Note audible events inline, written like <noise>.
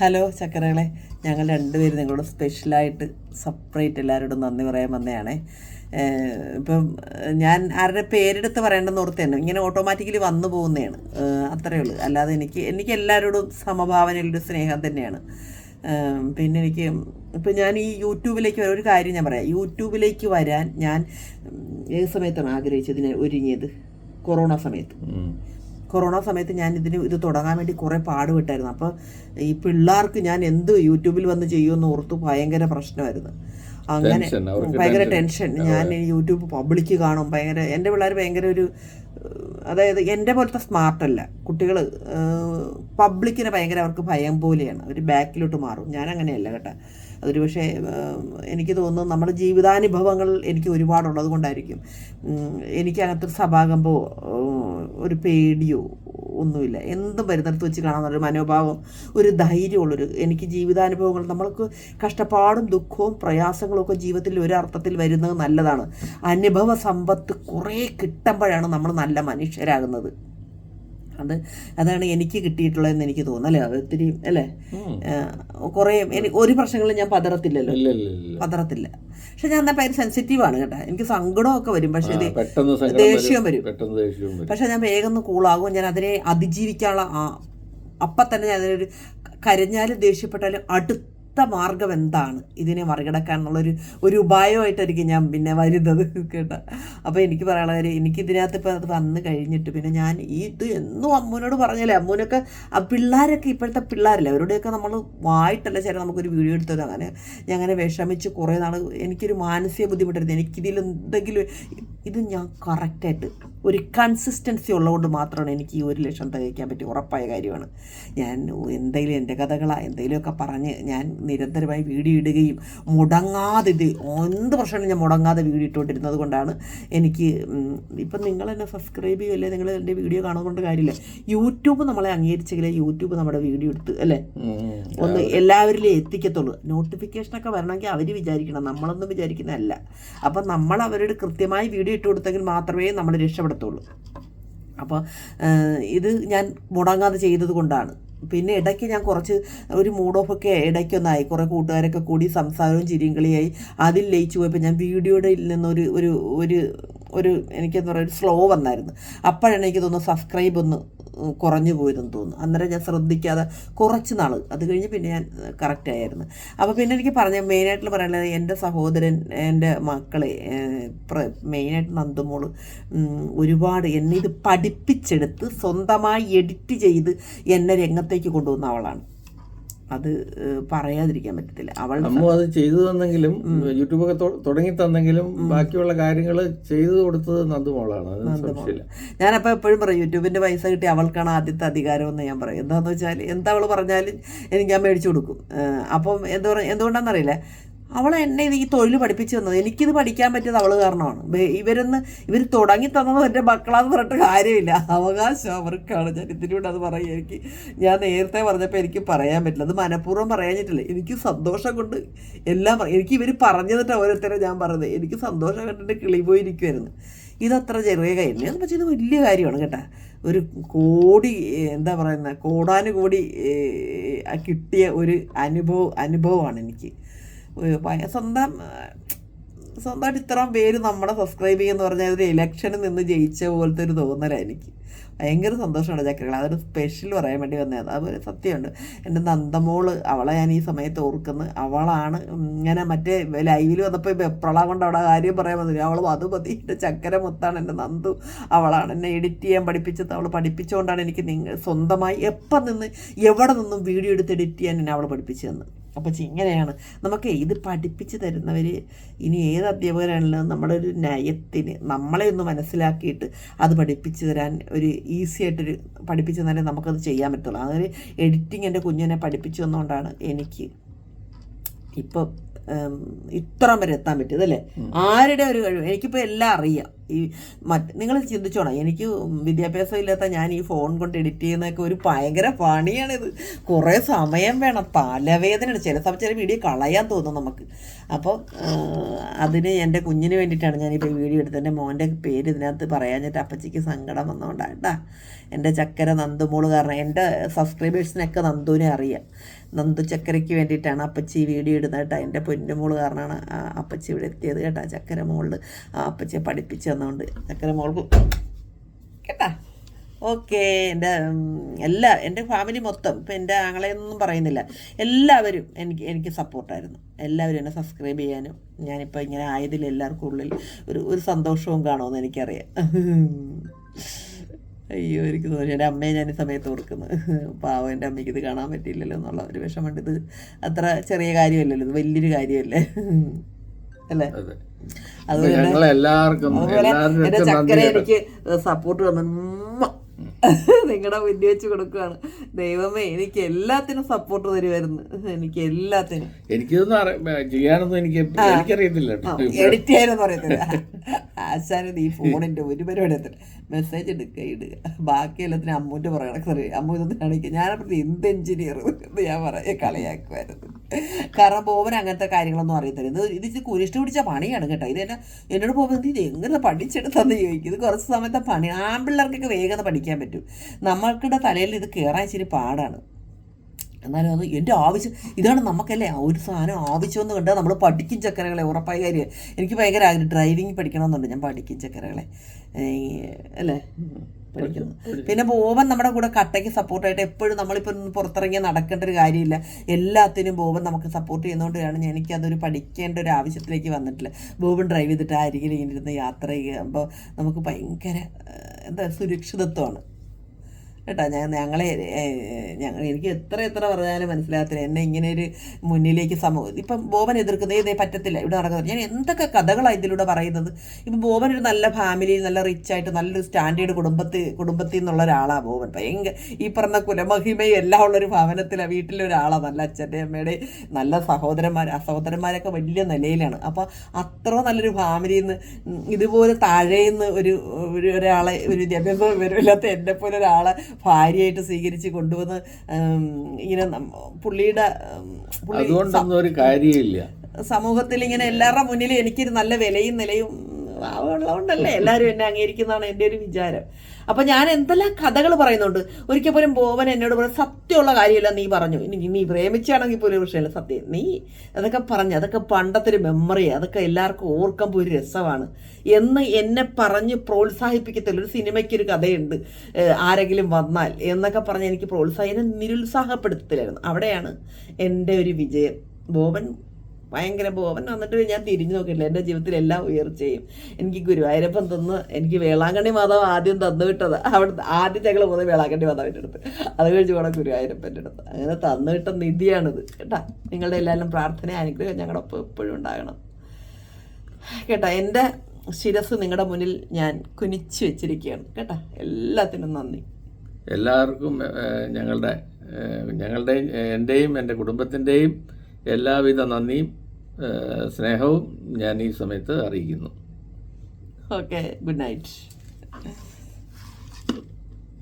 Hello ചക്കരകളെ ഞങ്ങൾ രണ്ടുപേരും നിങ്ങളോട് സ്പെഷ്യലായിട്ട് സെപ്പറേറ്റ് എല്ലാവരോടും നന്ദി പറയാൻ വന്നതാണേ. ഇപ്പം ഞാൻ ആരുടെ പേരെടുത്ത് പറയേണ്ടെന്ന് ഓർത്ത് തന്നെ ഇങ്ങനെ ഓട്ടോമാറ്റിക്കലി വന്നു പോകുന്നതാണ്. അത്രയേ ഉള്ളൂ. അല്ലാതെ എനിക്ക് എനിക്ക് എല്ലാവരോടും സമഭാവനയിലൊരു സ്നേഹം തന്നെയാണ്. പിന്നെ എനിക്ക് ഇപ്പം ഞാൻ ഈ യൂട്യൂബിലേക്ക് ഒരു കാര്യം ഞാൻ പറയാം. യൂട്യൂബിലേക്ക് വരാൻ ഞാൻ ഏത് സമയത്താണ് ആഗ്രഹിച്ചതിനെ ഒരുങ്ങിയത്? കൊറോണ സമയത്ത്. കൊറോണ സമയത്ത് ഞാൻ ഇതിന് ഇത് തുടങ്ങാൻ വേണ്ടി കുറേ പാടുപെട്ടായിരുന്നു. അപ്പോൾ ഈ പിള്ളേർക്ക് ഞാൻ എന്ത് യൂട്യൂബിൽ വന്ന് ചെയ്യുമെന്ന് ഓർത്ത് ഭയങ്കര പ്രശ്നമായിരുന്നു. അങ്ങനെ ഭയങ്കര ടെൻഷൻ ഞാൻ യൂട്യൂബ് പബ്ലിക് കാണും. ഭയങ്കര എന്റെ പിള്ളേർ ഭയങ്കര ഒരു അതായത് എന്റെ പോലത്തെ സ്മാർട്ടല്ല കുട്ടികൾ പബ്ലിക്കിനെ ഭയങ്കര അവർക്ക് ഭയം പോലെയാണ്. അവർ ബാക്കിലോട്ട് മാറും. ഞാൻ അങ്ങനെയല്ല കേട്ടോ. അതൊരു പക്ഷേ എനിക്ക് തോന്നുന്നു നമ്മുടെ ജീവിതാനുഭവങ്ങൾ എനിക്ക് ഒരുപാടുള്ളത് കൊണ്ടായിരിക്കും. ഉം, എനിക്ക് അങ്ങനത്തെ ഒരു സഭാകമ്പോ ഒരു പേടിയോ ഒന്നുമില്ല. എന്തും വരുന്നിടത്ത് വെച്ച് കാണാമെന്നൊരു മനോഭാവം ഒരു ധൈര്യമുള്ളൊരു എനിക്ക് ജീവിതാനുഭവങ്ങൾ നമ്മൾക്ക് കഷ്ടപ്പാടും ദുഃഖവും പ്രയാസങ്ങളും ഒക്കെ ജീവിതത്തിൽ ഒരർത്ഥത്തിൽ വരുന്നത് നല്ലതാണ്. അനുഭവ സമ്പത്ത് കുറേ കിട്ടുമ്പോഴാണ് നമ്മൾ നല്ല മനുഷ്യരാകുന്നത്. അത് അതാണ് എനിക്ക് കിട്ടിയിട്ടുള്ളതെന്ന് എനിക്ക് തോന്നുന്നു അല്ലേ? അത് ഒത്തിരി അല്ലേ? കുറേ ഒരു പ്രശ്നങ്ങളും ഞാൻ പതറത്തില്ലല്ലോ. പതറത്തില്ല. പക്ഷെ ഞാൻ എന്നാൽ സെൻസിറ്റീവ് ആണ് കേട്ടോ. എനിക്ക് സങ്കടമൊക്കെ വരും പക്ഷെ ദേഷ്യം വരും. പെട്ടെന്ന് ദേഷ്യം വരും. പക്ഷെ ഞാൻ വേഗം കൂളാകും ഞാൻ അതിനെ അതിജീവിക്കാനുള്ള അപ്പം തന്നെ ഞാൻ അതിനൊരു കരഞ്ഞാലും ദേഷ്യപ്പെട്ടാലും അടുത്ത മാർഗം എന്താണ് ഇതിനെ മറികടക്കാൻ എന്നുള്ളൊരു ഒരു ഉപായമായിട്ടായിരിക്കും ഞാൻ പിന്നെ വരുന്നത് കേട്ടോ. അപ്പോൾ എനിക്ക് പറയാനുള്ള കാര്യം എനിക്ക് ഇതിനകത്ത് ഇപ്പോൾ അത് വന്ന് കഴിഞ്ഞിട്ട് പിന്നെ ഞാൻ ഈ ഇത് എന്നും അമ്മൂനോട് പറഞ്ഞല്ലേ അമ്മൂനൊക്കെ ആ പിള്ളേരൊക്കെ ഇപ്പോഴത്തെ പിള്ളേരല്ലേ അവരുടെയൊക്കെ നമ്മൾ വായിട്ടല്ല ചില നമുക്കൊരു വീഡിയോ എടുത്തത്. അങ്ങനെ ഞാൻ അങ്ങനെ വിഷമിച്ച് കുറേ നാൾ എനിക്കൊരു മാനസിക ബുദ്ധിമുട്ടായിരുന്നു. എനിക്കിതിൽ എന്തെങ്കിലും ഇത് ഞാൻ കറക്റ്റായിട്ട് ഒരു കൺസിസ്റ്റൻസി ഉള്ളതുകൊണ്ട് മാത്രമാണ് എനിക്ക് ഈ ഒരു ലക്ഷം തികയ്ക്കാൻ പറ്റി ഉറപ്പായ കാര്യമാണ്. ഞാൻ എന്തെങ്കിലും എന്റെ കഥകളാ എന്തെങ്കിലുമൊക്കെ പറഞ്ഞ് ഞാൻ നിരന്തരമായി വീഡിയോ ഇടുകയും മുടങ്ങാതെ ഇത് എന്ത് പ്രശ്നമാണ് ഞാൻ മുടങ്ങാതെ വീഡിയോ ഇട്ടുകൊണ്ടിരുന്നത് കൊണ്ടാണ് എനിക്ക് ഇപ്പം നിങ്ങൾ എന്നെ സബ്സ്ക്രൈബ് ചെയ്യല്ലേ നിങ്ങൾ എന്റെ വീഡിയോ കാണുന്നതുകൊണ്ട് കാര്യമില്ല. യൂട്യൂബ് നമ്മളെ അംഗീകരിച്ചെങ്കിലേ യൂട്യൂബ് നമ്മുടെ വീഡിയോ എടുത്ത് അല്ലേ. ഒന്ന് എല്ലാവരിലും എത്തിക്കത്തുള്ളൂ. നോട്ടിഫിക്കേഷനൊക്കെ വരണമെങ്കിൽ അവർ വിചാരിക്കണം നമ്മളൊന്നും വിചാരിക്കുന്നതല്ല അപ്പം നമ്മൾ അവരോട് കൃത്യമായി വീഡിയോ ഇട്ട് കൊടുത്തെങ്കിൽ മാത്രമേ നമ്മൾ രക്ഷപ്പെടത്തുള്ളൂ അപ്പോൾ ഇത് ഞാൻ മുടങ്ങാതെ ചെയ്തത് കൊണ്ടാണ്. പിന്നെ ഇടയ്ക്ക് ഞാൻ കുറച്ച് ഒരു മൂഡ് ഓഫ് ഒക്കെ ഇടയ്ക്കൊന്നായി. കുറേ കൂട്ടുകാരൊക്കെ കൂടി സംസാരവും ചിരിയും കളിയായി. അതിൽ ലയിച്ചു പോയപ്പോൾ ഞാൻ വീഡിയോയുടെ നിന്നൊരു ഒരു ഒരു ഒരു എനിക്കെന്താ പറയുക ഒരു സ്ലോ വന്നായിരുന്നു. അപ്പോഴാണ് എനിക്ക് തോന്നുന്നു സബ്സ്ക്രൈബ് ഒന്ന് കുറഞ്ഞു പോയതെന്ന് തോന്നുന്നു. അന്നേരം ഞാൻ ശ്രദ്ധിക്കാതെ കുറച്ച് നാൾ അത് കഴിഞ്ഞ് പിന്നെ ഞാൻ കറക്റ്റ് ആയിരുന്നു. അപ്പോൾ പിന്നെ എനിക്ക് പറഞ്ഞ മെയിനായിട്ട് പറയാനുള്ളത് എന്റെ സഹോദരൻ എന്റെ മക്കളെ മെയിനായിട്ട് നന്ദുമോൾ ഒരുപാട് എന്നെ ഇത് പഠിപ്പിച്ചെടുത്ത് സ്വന്തമായി എഡിറ്റ് ചെയ്ത് എന്നെ രംഗത്തേക്ക് കൊണ്ടുവന്ന അവളാണ് അത് പറയാതിരിക്കാൻ പറ്റത്തില്ല. അവൾ അമ്മ അത് ചെയ്തു തന്നെങ്കിലും യൂട്യൂബൊക്കെ തുടങ്ങി തന്നെങ്കിലും ബാക്കിയുള്ള കാര്യങ്ങൾ ചെയ്തു കൊടുത്തത് നന്ദുമോളാണ് ഞാനപ്പോൾ എപ്പോഴും പറയും യൂട്യൂബിന്റെ പൈസ കിട്ടി അവൾക്കാണ് ആദ്യത്തെ അധികാരം എന്ന് ഞാൻ പറയും. എന്താണെന്ന് വെച്ചാൽ എന്താ അവൾ പറഞ്ഞാലും എനിക്ക് ഞാൻ മേടിച്ചു കൊടുക്കും. അപ്പം എന്താ പറയുക എന്തുകൊണ്ടാണെന്നറിയില്ല. അവൾ എന്നെ ഇത് ഈ തൊഴിൽ പഠിപ്പിച്ചു തന്നത്. എനിക്കിത് പഠിക്കാൻ പറ്റിയത് അവൾ കാരണമാണ്. ഇവരൊന്ന് ഇവർ തുടങ്ങി തന്നത് എന്റെ മക്കളാന്ന് പറഞ്ഞിട്ട് കാര്യമില്ല. അവകാശം അവർക്കാണ്. ഞാൻ ഇതിലൂടെ അത് പറയും എനിക്ക് ഞാൻ നേരത്തെ പറഞ്ഞപ്പോൾ എനിക്ക് പറയാൻ പറ്റില്ല. അത് മനഃപൂർവം പറയാഞ്ഞിട്ടില്ല. എനിക്ക് സന്തോഷം കൊണ്ട് എല്ലാം എനിക്ക് ഇവർ പറഞ്ഞതിട്ട് ഓരോരുത്തരെ ഞാൻ പറഞ്ഞത് എനിക്ക് സന്തോഷം കണ്ടിട്ട് കിളി പോയിരിക്കുമായിരുന്നു ഇതത്ര ചെറിയ കാര്യം അത് പക്ഷേ ഇത് വലിയ കാര്യമാണ് കേട്ടോ. ഒരു കോടി എന്താ പറയുന്ന കോടാനുകോടി കിട്ടിയ ഒരു അനുഭവം അനുഭവമാണ് എനിക്ക്. സ്വന്തം സ്വന്തമായിട്ട് ഇത്രയും പേര് നമ്മളെ സബ്സ്ക്രൈബ് ചെയ്യുമെന്ന് പറഞ്ഞാൽ ഒരു ഇലക്ഷനിൽ നിന്ന് ജയിച്ച പോലത്തെ ഒരു തോന്നലാണ് എനിക്ക്. ഭയങ്കര സന്തോഷമാണ് ചക്കരകൾ അതൊരു സ്പെഷ്യൽ പറയാൻ വേണ്ടി വന്നത്. അതുപോലെ സത്യമുണ്ട്. എന്റെ നന്ദമോൾ അവളെ ഞാൻ ഈ സമയത്ത് ഓർക്കുന്നത് അവളാണ് ഇങ്ങനെ മറ്റേ ലൈവിൽ വന്നപ്പോൾ വെപ്രള കൊണ്ട് അവിടെ കാര്യം പറയാൻ വന്നില്ല. അവൾ അത് മതി. എന്റെ ചക്കര മൊത്താണ് എന്റെ നന്ദു. അവളാണ് എന്നെ എഡിറ്റ് ചെയ്യാൻ പഠിപ്പിച്ചത്. അവൾ പഠിപ്പിച്ചുകൊണ്ടാണ് എനിക്ക് നിങ്ങൾ സ്വന്തമായി എപ്പം നിന്ന് എവിടെ നിന്നും വീഡിയോ എടുത്ത് എഡിറ്റ് ചെയ്യാൻ എന്നെ അവൾ പഠിപ്പിച്ചു തന്നു അപ്പോൾ ഇങ്ങനെയാണ്. നമുക്ക് ഇത് പഠിപ്പിച്ച് തരുന്നവർ ഇനി ഏത് അധ്യാപകരാണെങ്കിലും നമ്മുടെ ഒരു നയത്തിന് നമ്മളെ ഒന്ന് മനസ്സിലാക്കിയിട്ട് അത് പഠിപ്പിച്ച് തരാൻ ഒരു ഈസി ആയിട്ടൊരു പഠിപ്പിച്ച് തന്നാലേ നമുക്കത് ചെയ്യാൻ പറ്റുള്ളൂ. അതൊരു എഡിറ്റിംഗ് എന്റെ കുഞ്ഞിനെ പഠിപ്പിച്ചു തന്നുകൊണ്ടാണ് എനിക്ക് ഇപ്പോൾ ഇത്ര വരെ എത്താൻ പറ്റിയത് അല്ലേ? ആരുടെ ഒരു കഴിവ്? എനിക്കിപ്പോൾ എല്ലാം അറിയാം. ഈ മറ്റ് നിങ്ങൾ ചിന്തിച്ചോണം എനിക്ക് വിദ്യാഭ്യാസം ഇല്ലാത്ത ഞാൻ ഈ ഫോൺ കൊണ്ട് എഡിറ്റ് ചെയ്യുന്നതൊക്കെ ഒരു ഭയങ്കര പണിയാണിത്. കുറേ സമയം വേണം തലവേദനയാണ്. ചില സമയം ചില വീഡിയോ കളയാൻ തോന്നും നമുക്ക്. അപ്പോൾ അതിന് എന്റെ കുഞ്ഞിന് വേണ്ടിയിട്ടാണ് ഞാനിപ്പോൾ ഈ വീഡിയോ എടുത്തത്. എന്റെ മോന്റെ പേര് ഇതിനകത്ത് പറയാഞ്ഞിട്ട് അപ്പച്ചിക്ക് സങ്കടം വന്നുകൊണ്ടാട്ടാ എന്റെ ചക്കര നന്ദുമോൾ കാരണം എന്റെ സബ്സ്ക്രൈബേഴ്സിനൊക്കെ നന്ദുവിനെ അറിയാം. നന്ദു ചക്കരയ്ക്ക് വേണ്ടിയിട്ടാണ് അപ്പച്ചി വീഡിയോ ഇടുന്നത് കേട്ടോ എന്റെ പൊന്നുമോൾ കാരണമാണ് അപ്പച്ചി ഇവിടെ എത്തിയത് കേട്ടോ ചക്കര മോളിൽ അപ്പച്ചിയെ പഠിപ്പിച്ച് തന്നുകൊണ്ട് ചക്കര മോൾക്ക്. കേട്ടാ? ഓക്കെ എന്റെ എല്ലാ എന്റെ ഫാമിലി മൊത്തം ഇപ്പം എന്റെ ആങ്ങളെയൊന്നും പറയുന്നില്ല. എല്ലാവരും എനിക്ക് എനിക്ക് സപ്പോർട്ടായിരുന്നു. എല്ലാവരും എന്നെ സബ്സ്ക്രൈബ് ചെയ്യാനും ഞാനിപ്പോൾ ഇങ്ങനെ ആയതിൽ എല്ലാവർക്കും ഉള്ളിൽ ഒരു ഒരു സന്തോഷവും കാണുമെന്ന് എനിക്കറിയാം. അയ്യോ എനിക്ക് തോന്നി. എന്റെ അമ്മയെ ഞാൻ ഈ സമയത്ത് ഓർക്കുന്നു. പാവം എന്റെ അമ്മയ്ക്ക് ഇത് കാണാൻ പറ്റിയില്ലല്ലോ എന്നുള്ള ഒരു വിഷമമുണ്ട്. ഇത് അത്ര ചെറിയ കാര്യമല്ലല്ലോ ഇത് വലിയൊരു കാര്യമല്ലേ? അല്ലേ? അതുപോലെ എല്ലാവർക്കും അതുപോലെ എന്റെ എല്ലാവർക്കും ചക്കര എനിക്ക് സപ്പോർട്ട് തന്നു <laughs> നിങ്ങളുടെ മുന്നിൽ വെച്ച് കൊടുക്കുകയാണ് ദൈവമേ എനിക്ക് എല്ലാത്തിനും സപ്പോർട്ട് തരുമായിരുന്നു എനിക്ക് എല്ലാത്തിനും. എനിക്കിതൊന്നും അറി- ചെയ്യാനൊന്നും എനിക്ക് എനിക്കറിയത്തില്ല. എഡിറ്റ് ചെയ്യാനൊന്നും അറിയത്തില്ല. ആശാനത് ഈ ഫോണിന്റെ ഒരു പരിപാടി എത്തില്ല മെസ്സേജ് എടുക്കുക ഇടുക ബാക്കി എല്ലാത്തിനും അമ്മൂന്റെ പറയണം സറി അമ്മു ഇതൊന്നും കാണിക്കുക ഞാനപ്പോൾ എന്ത് എഞ്ചിനീയർ എന്ന് ഞാൻ പറയാ. കളിയാക്കുമായിരുന്നു കാരണം ബോബൻ അങ്ങനത്തെ കാര്യങ്ങളൊന്നും അറിയത്തില്ല. ഇത് ഇത് കുരിഷ്ട പിടിച്ച പണിയാണ് കേട്ടോ. ഇത് എന്നെ എന്നോട് നീ ഇത് എങ്ങനെ പഠിച്ചെടുത്തെന്ന് ചോദിക്കും. ഇത് കുറച്ച് സമയത്തെ പണി. ആൺപിള്ളേർക്കൊക്കെ വേഗം പഠിക്കാൻ പറ്റും. നമ്മൾക്കിടെ തലയിൽ ഇത് കയറാൻ ഇച്ചിരി പാടാണ്. എന്നാലും അത് എന്റെ ആവശ്യം ഇതാണ് നമുക്കല്ലേ ഒരു സാധനം ആവശ്യമെന്ന് കണ്ടാൽ നമ്മൾ പഠിക്കും ചക്കരകളെ ഉറപ്പായ കാര്യം. എനിക്ക് ഭയങ്കര ആഗ്രഹം ഡ്രൈവിംഗ് പഠിക്കണമെന്നുണ്ട് ഞാൻ പഠിക്കും ചക്കരകളെ. അല്ലേ? പഠിക്കുന്നു. പിന്നെ ബോബൻ നമ്മുടെ കൂടെ കട്ടയ്ക്ക് സപ്പോർട്ടായിട്ട് എപ്പോഴും നമ്മളിപ്പോൾ ഒന്ന് പുറത്തിറങ്ങി നടക്കേണ്ട ഒരു കാര്യമില്ല. എല്ലാത്തിനും ബോബൻ നമുക്ക് സപ്പോർട്ട് ചെയ്യുന്നതുകൊണ്ടാണ് ഞാൻ എനിക്കതൊരു പഠിക്കേണ്ട ഒരു ആവശ്യത്തിലേക്ക് വന്നിട്ടില്ല. ബോബൻ ഡ്രൈവ് ചെയ്തിട്ട് അരികിൽ ഇങ്ങനെ ഇരുന്ന് യാത്ര ചെയ്യുമ്പോൾ നമുക്ക് ഭയങ്കര എന്താ സുരക്ഷിതത്വമാണ്. കേട്ടോ ഞാൻ ഞങ്ങളെ ഞങ്ങൾ എനിക്ക് എത്ര എത്ര പറഞ്ഞാലും മനസ്സിലാകത്തില്ല. എന്നെ ഇങ്ങനെ ഒരു മുന്നിലേക്ക് സമൂഹം ഇപ്പം ബോബൻ എതിർക്കുന്നത് ഇതേ പറ്റത്തില്ല ഇവിടെ നടക്കുന്നത്. ഞാൻ എന്തൊക്കെ കഥകളാണ് ഇതിലൂടെ പറയുന്നത്? ഇപ്പം ബോബൻ ഒരു നല്ല ഫാമിലിയിൽ നല്ല റിച്ച് ആയിട്ട് നല്ലൊരു സ്റ്റാൻഡേർഡ് കുടുംബത്തിൽ കുടുംബത്തിൽ നിന്നുള്ള ഒരാളാണ് ബോബൻ. ഭയങ്കര ഈ പറഞ്ഞ കുലമഹിമയും എല്ലാം ഉള്ളൊരു ഭവനത്തിലാണ് വീട്ടിലൊരാളാണ് നല്ല അച്ഛന്റെ അമ്മയുടെ നല്ല സഹോദരന്മാർ ആ സഹോദരന്മാരൊക്കെ വലിയ നിലയിലാണ്. അപ്പോൾ അത്ര നല്ലൊരു ഫാമിലിയിൽ നിന്ന് ഇതുപോലെ താഴേന്ന് ഒരു ഒരു ഒരാളെ ഒരു വിദ്യാഭ്യാസം വിവരമില്ലാത്ത എന്നെ പോലെ ഒരാളെ ഭാര്യയായിട്ട് സ്വീകരിച്ച് കൊണ്ടുവന്ന് ഇങ്ങനെ പുള്ളിയുടെ പുള്ളി അതുകൊണ്ടൊന്നും ഒരു കാര്യമില്ല സമൂഹത്തിൽ ഇങ്ങനെ എല്ലാവരുടെ മുന്നിൽ എനിക്കൊരു നല്ല വിലയും നിലയും ഉള്ളതുകൊണ്ടല്ലേ എല്ലാവരും എന്നെ അംഗീകരിക്കുന്നതാണ് എന്റെ ഒരു വിചാരം. അപ്പം ഞാൻ എന്തെല്ലാം കഥകൾ പറയുന്നുണ്ട്. ഒരിക്കൽ പോലും ബോവൻ എന്നോട് പറയും സത്യമുള്ള കാര്യമില്ല നീ പറഞ്ഞു. ഇനി നീ പ്രേമിച്ചാണെങ്കിൽ പോലും വിഷയമല്ല സത്യം. നീ അതൊക്കെ പറഞ്ഞു അതൊക്കെ പണ്ടത്തെ ഒരു മെമ്മറി അതൊക്കെ എല്ലാവർക്കും ഓർക്കാൻ ഒരു രസമാണ്. എന്ന് എന്നെ പറഞ്ഞ് പ്രോത്സാഹിപ്പിക്കത്തില്ല. ഒരു സിനിമയ്ക്ക് ഒരു കഥയുണ്ട് ആരെങ്കിലും വന്നാൽ എന്നൊക്കെ പറഞ്ഞ് എനിക്ക് പ്രോത്സാഹനം നിരുത്സാഹപ്പെടുത്തത്തില്ലായിരുന്നു. അവിടെയാണ് എന്റെ ഒരു വിജയം. ബോബൻ ഭയങ്കര ഭവൻ വന്നിട്ട് ഞാൻ തിരിഞ്ഞു നോക്കില്ല എന്റെ ജീവിതത്തിൽ എല്ലാം ഉയർച്ചയും എനിക്ക് ഗുരുവായൂരപ്പം തന്ന്. എനിക്ക് വേളാങ്കണ്ണി മാതാവ് ആദ്യം തന്നു വിട്ടത്. അവിടെ ആദ്യം ഞങ്ങൾ പോകുന്നത് വേളാങ്കണ്ണി മാതാവിന്റെ അടുത്ത്. അത് കഴിച്ച് പോകണം ഗുരുവായൂരപ്പന്റെ അടുത്ത്. അങ്ങനെ തന്നു വിട്ട നിധിയാണിത്. കേട്ടാ? നിങ്ങളുടെ എല്ലാവരും പ്രാർത്ഥന അനുഗ്രഹം ഞങ്ങളുടെ ഒപ്പം എപ്പോഴും ഉണ്ടാകണം. കേട്ടാ? എന്റെ ശിരസ് നിങ്ങളുടെ മുന്നിൽ ഞാൻ കുനിച്ചു വെച്ചിരിക്കുകയാണ്. കേട്ടാ? എല്ലാത്തിനും നന്ദി. എല്ലാവർക്കും ഞങ്ങളുടെ ഞങ്ങളുടെയും എന്റെയും എന്റെ കുടുംബത്തിന്റെയും എല്ലാവിധ നന്ദിയും സ്നേഹവും ഞാൻ ഈ സമയത്ത് അറിയിക്കുന്നു. Okay good night